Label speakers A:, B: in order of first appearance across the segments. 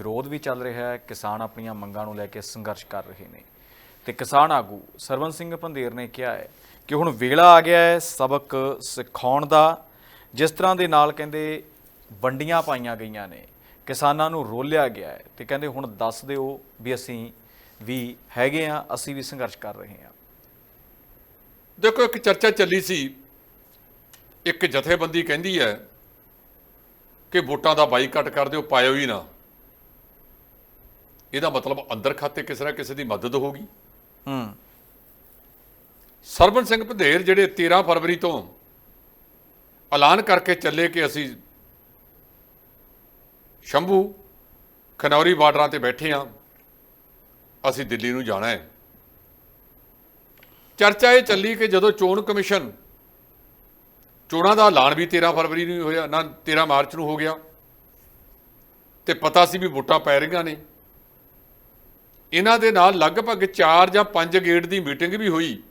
A: ਵਿਰੋਧ ਵੀ ਚੱਲ ਰਿਹਾ ਹੈ, ਕਿਸਾਨ ਆਪਣੀਆਂ ਮੰਗਾਂ ਨੂੰ ਲੈ ਕੇ ਸੰਘਰਸ਼ ਕਰ ਰਹੇ ਨੇ। ਤੇ ਕਿਸਾਨ ਆਗੂ ਸਰਵਨ ਸਿੰਘ ਭੰਦੇਰ ਨੇ ਕਿਹਾ ਹੈ ਕਿ ਹੁਣ ਵੇਲਾ ਆ ਗਿਆ ਹੈ ਸਬਕ ਸਿਖਾਉਣ ਦਾ, ਜਿਸ ਤਰ੍ਹਾਂ ਦੇ ਨਾਲ ਕਹਿੰਦੇ ਵੰਡੀਆਂ ਪਾਈਆਂ ਗਈਆਂ ਨੇ, ਕਿਸਾਨਾਂ ਨੂੰ ਰੋਲਿਆ ਗਿਆ ਹੈ ਤੇ ਕਹਿੰਦੇ ਹੁਣ ਦੱਸ ਦਿਓ ਵੀ ਅਸੀਂ ਵੀ ਹੈਗੇ ਆ ਅਸੀਂ ਵੀ ਸੰਘਰਸ਼ ਕਰ ਰਹੇ ਹਾਂ।
B: ਦੇਖੋ, ਇੱਕ ਚਰਚਾ ਚੱਲੀ ਸੀ। ਇੱਕ ਜਥੇਬੰਦੀ ਕਹਿੰਦੀ ਹੈ ਕਿ ਵੋਟਾਂ ਦਾ ਬਾਈਕਾਟ ਕਰ ਦਿਓ, ਪਾਇਓ ਹੀ ਨਾ। ਇਹਦਾ ਮਤਲਬ ਅੰਦਰ ਖਾਤੇ ਕਿਸੇ ਨਾ ਕਿਸੇ ਦੀ ਮਦਦ ਹੋਗੀ
A: ਹੂੰ।
B: ਸਰਬਨ ਸਿੰਘ ਭਦੇਰ ਜਿਹੜੇ 13 ਫਰਵਰੀ ਤੋਂ ਐਲਾਨ ਕਰਕੇ ਚੱਲੇ ਕਿ ਅਸੀਂ ਸ਼ੰਭੂ ਖਨੌਰੀ ਬਾਰਡਰਾਂ ਤੇ ਬੈਠੇ ਹਾਂ ਅਸੀਂ ਦਿੱਲੀ ਨੂੰ ਜਾਣਾ ਹੈ। ਚਰਚਾ ਇਹ ਚੱਲੀ ਕਿ ਜਦੋਂ ਚੋਣ ਕਮਿਸ਼ਨ ਚੋਣਾਂ ਦਾ ਐਲਾਨ ਵੀ 13 ਫਰਵਰੀ ਨੂੰ ਹੋਇਆ ਨਾ 13 ਮਾਰਚ ਨੂੰ ਹੋ ਗਿਆ ਤੇ ਪਤਾ ਸੀ ਵੀ ਵੋਟਾਂ ਪੈ ਰਹੀਆਂ ਨੇ। ਇਹਨਾਂ ਦੇ ਨਾਲ ਲਗਭਗ 4 ਜਾਂ 5 ਗੇਟ ਦੀ ਮੀਟਿੰਗ ਵੀ ਹੋਈ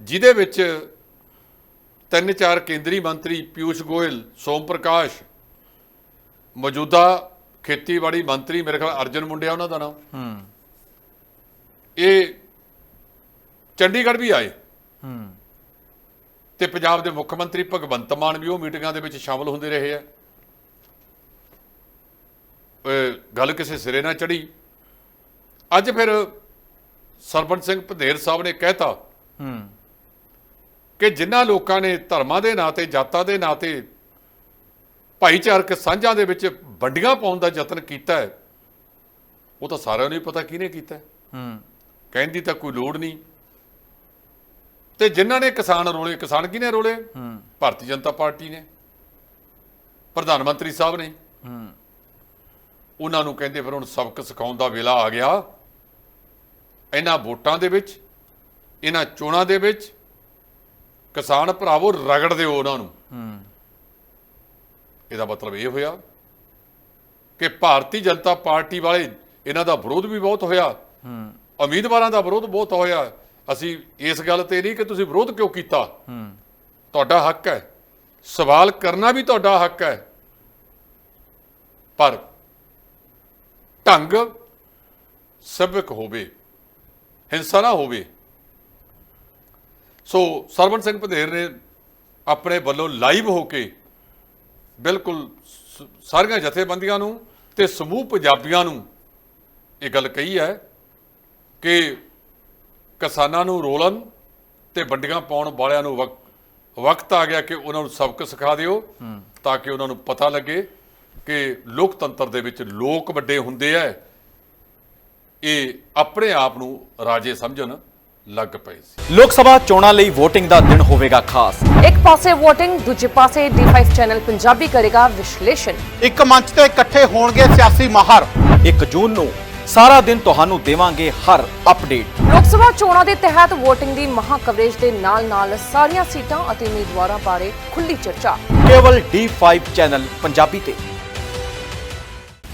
B: ਜਿਹਦੇ ਵਿੱਚ ਤਿੰਨ ਚਾਰ ਕੇਂਦਰੀ ਮੰਤਰੀ ਪਿਊਸ਼ ਗੋਇਲ ਸੋਮ ਪ੍ਰਕਾਸ਼ ਮੌਜੂਦਾ ਖੇਤੀਬਾੜੀ ਮੰਤਰੀ ਮੇਰੇ ਖਿਆਲ ਅਰਜਨ ਮੁੰਡਿਆ ਉਹਨਾਂ ਦਾ ਨਾਮ।
A: ਹੂੰ।
B: ਇਹ ਚੰਡੀਗੜ੍ਹ ਵੀ ਆਏ।
A: ਹੂੰ।
B: ਤੇ ਪੰਜਾਬ ਦੇ ਮੁੱਖ ਮੰਤਰੀ ਭਗਵੰਤ ਮਾਨ ਵੀ ਉਹ ਮੀਟਿੰਗਾਂ ਦੇ ਵਿੱਚ ਸ਼ਾਮਲ ਹੁੰਦੇ ਰਹੇ ਆ। ਗੱਲ ਕਿਸੇ ਸਿਰੇ ਨਾ ਚੜੀ ਅੱਜ ਫਿਰ ਸਰਪੰਚ ਸਿੰਘ ਭਦੇਰ ਸਾਹਿਬ ਨੇ ਕਹਿਤਾ
A: ਹੂੰ।
B: ਕਿ ਜਿਨ੍ਹਾਂ ਲੋਕਾਂ ਨੇ ਧਰਮਾਂ ਦੇ ਨਾਂ ਤੇ ਜਾਤਾਂ ਦੇ ਨਾਂ ਤੇ ਭਾਈਚਾਰਕ ਸਾਂਝਾਂ ਦੇ ਵਿੱਚ ਵੰਡੀਆਂ ਪਾਉਣ ਦਾ ਯਤਨ ਕੀਤਾ ਹੈ ਉਹ ਤਾਂ ਸਾਰਿਆਂ ਨੂੰ ਹੀ ਪਤਾ ਕਿਹਨੇ ਕੀਤਾ ਹੈ।
A: ਹੂੰ।
B: ਕਹਿਣ ਦੀ ਤਾਂ ਕੋਈ ਲੋੜ ਨਹੀਂ। ਤੇ ਜਿਨ੍ਹਾਂ ਨੇ ਕਿਸਾਨ ਰੋਲੇ ਕਿਸਾਨ ਕਿਹਨੇ ਰੋਲੇ?
A: ਹੂੰ।
B: ਭਾਰਤੀ ਜਨਤਾ ਪਾਰਟੀ ਨੇ ਪ੍ਰਧਾਨ ਮੰਤਰੀ ਸਾਹਿਬ ਨੇ।
A: ਹੂੰ।
B: ਉਹਨਾਂ ਨੂੰ ਕਹਿੰਦੇ ਫਿਰ ਹੁਣ ਸਬਕ ਸਿਖਾਉਣ ਦਾ ਵੇਲਾ ਆ ਗਿਆ। ਇਹਨਾਂ ਵੋਟਾਂ ਦੇ ਵਿੱਚ ਇਹਨਾਂ ਚੋਣਾਂ ਦੇ ਵਿੱਚ ਕਿਸਾਨ ਭਰਾਵੋ ਰਗੜ ਦਿਓ ਉਹਨਾਂ ਨੂੰ।
A: ਹੂੰ।
B: ਇਹਦਾ ਮਤਲਬ ਇਹ ਹੋਇਆ ਕਿ ਭਾਰਤੀ ਜਨਤਾ ਪਾਰਟੀ ਵਾਲੇ ਇਹਨਾਂ ਦਾ ਵਿਰੋਧ ਵੀ ਬਹੁਤ ਹੋਇਆ।
A: ਹੂੰ।
B: ਉਮੀਦਵਾਰਾਂ ਦਾ ਵਿਰੋਧ ਬਹੁਤ ਹੋਇਆ। ਅਸੀਂ ਇਸ ਗੱਲ ਤੇ ਨਹੀਂ ਕਿ ਤੁਸੀਂ ਵਿਰੋਧ ਕਿਉਂ ਕੀਤਾ?
A: ਹੂੰ।
B: ਤੁਹਾਡਾ ਹੱਕ ਹੈ। ਸਵਾਲ ਕਰਨਾ ਵੀ ਤੁਹਾਡਾ ਹੱਕ ਹੈ। ਪਰ ਢੰਗ ਸਭਕ ਹੋਵੇ। ਹਿੰਸਾ ਨਾ ਹੋਵੇ। ਸੋ ਸਰਵਨ ਸਿੰਘ ਭਦੇਰ ਨੇ ਆਪਣੇ ਵੱਲੋਂ ਲਾਈਵ ਹੋ ਕੇ ਬਿਲਕੁਲ ਸਾਰੀਆਂ ਜਥੇਬੰਦੀਆਂ ਨੂੰ ਤੇ ਸਮੂਹ ਪੰਜਾਬੀਆਂ ਨੂੰ ਇਹ ਗੱਲ ਕਹੀ ਹੈ ਕਿ ਕਿਸਾਨਾਂ ਨੂੰ ਰੋਲਣ ਤੇ ਵੰਡੀਆਂ ਪਾਉਣ ਵਾਲਿਆਂ ਨੂੰ ਵਕ- ਵਕਤ ਆ ਗਿਆ ਕਿ ਉਹਨਾਂ ਨੂੰ ਸਬਕ ਸਿਖਾ ਦਿਓ ਤਾਂ ਕਿ ਉਹਨਾਂ ਨੂੰ ਪਤਾ ਲੱਗੇ ਕਿ ਲੋਕਤੰਤਰ ਦੇ ਵਿੱਚ ਲੋਕ ਵੱਡੇ ਹੁੰਦੇ ਆ। ਇਹ ਆਪਣੇ ਆਪ ਨੂੰ ਰਾਜੇ ਸਮਝਣ ਲੱਗ ਪਏ ਸੀ।
A: ਲੋਕ ਸਭਾ ਚੋਣਾਂ ਲਈ VOTING ਦਾ ਦਿਨ ਹੋਵੇਗਾ ਖਾਸ।
C: ਇੱਕ ਪਾਸੇ VOTING ਦੂਜੇ ਪਾਸੇ D5 ਚੈਨਲ ਪੰਜਾਬੀ ਕਰੇਗਾ ਵਿਸ਼ਲੇਸ਼ਣ।
D: ਇੱਕ ਮੰਚ ਤੇ ਇਕੱਠੇ ਹੋਣਗੇ ਸਿਆਸੀ ਮਾਹਰ।
A: 1 ਜੂਨ ਨੂੰ ਸਾਰਾ ਦਿਨ ਤੁਹਾਨੂੰ ਦੇਵਾਂਗੇ ਹਰ ਅਪਡੇਟ।
C: ਲੋਕ ਸਭਾ ਚੋਣਾਂ ਦੇ ਤਹਿਤ VOTING ਦੀ ਮਹਾ ਕਵਰੇਜ ਦੇ ਨਾਲ-ਨਾਲ ਸਾਰੀਆਂ ਸੀਟਾਂ ਅਤੇ ਉਮੀਦਵਾਰਾਂ ਬਾਰੇ ਖੁੱਲੀ ਚਰਚਾ।
A: ਕੇਵਲ D5 ਚੈਨਲ ਪੰਜਾਬੀ ਤੇ।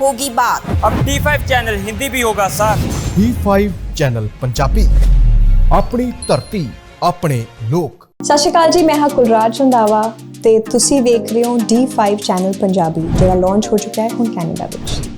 E: होगी बात
F: ਅਬ D5 ਚੈਨਲ ਹਿੰਦੀ ਵੀ ਹੋਗਾ ਸਰ
G: D5 ਚੈਨਲ ਪੰਜਾਬੀ ਆਪਣੀ ਧਰਤੀ ਆਪਣੇ ਲੋਕ
H: ਸਤਿ ਸ਼੍ਰੀ ਅਕਾਲ ਜੀ ਮੈਂ ਹਾਂ ਕੁਲਰਾਜ ਰੰਧਾਵਾ ਤੇ ਤੁਸੀਂ ਵੇਖ ਰਹੇ ਹੋ D5 ਚੈਨਲ ਪੰਜਾਬੀ ਜਿਹੜਾ ਲਾਂਚ ਹੋ ਚੁੱਕਾ ਹੈ ਹੁਣ ਕੈਨੇਡਾ ਵਿੱਚ